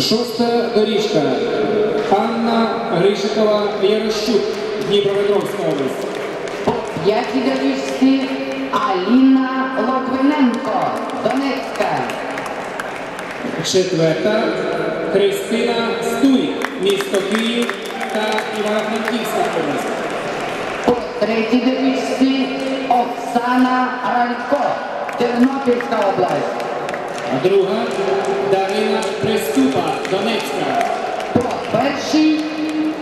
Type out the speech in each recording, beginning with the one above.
Шоста доріжка. Анна Гришикова Ярощук, Дніпропетровська область. По п'ятій доріжці Аліна Логвиненко, Донецька. Четверта Христина Стурік, місто Київ та Івано-Франківська область. По третій доріжці Оксана Ралько, Тернопільська область. Друга Дарина Приступа, Донецька. Перший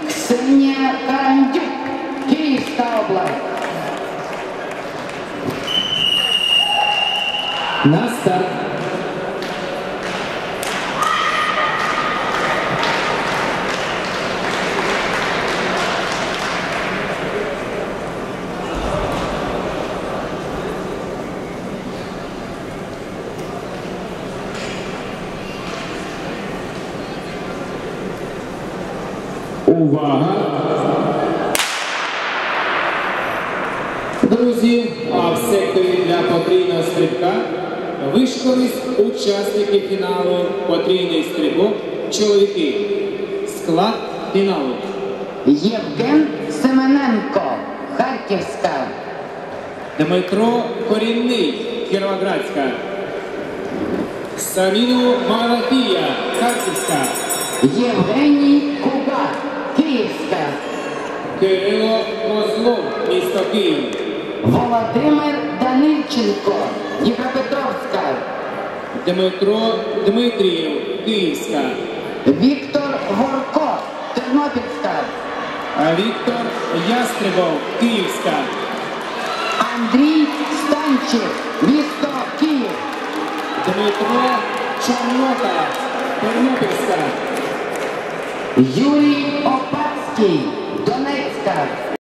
Ксенія Карандюк, Київська область. На старт. Увага! Друзі, а в секторі для потрійного стрибка вишколись учасники фіналу потрійний стрибок чоловіки. Склад фіналу. Євген Семененко, Харківська. Дмитро Корінний, Кіровоградська. Савіну Малафія, Харківська. Євгеній Куга, Київська. Кирило Козлов, місто Київ. Володимир Данильченко, Дніпропетровська. Дмитро Дмитрієв, Київська. Віктор Горко, Тернопільська. Віктор Ястребов, Київська. Андрій Станчик, місто Київ. Дмитро Чорнота, Тернопільська. Юрій Опацький, Донецька.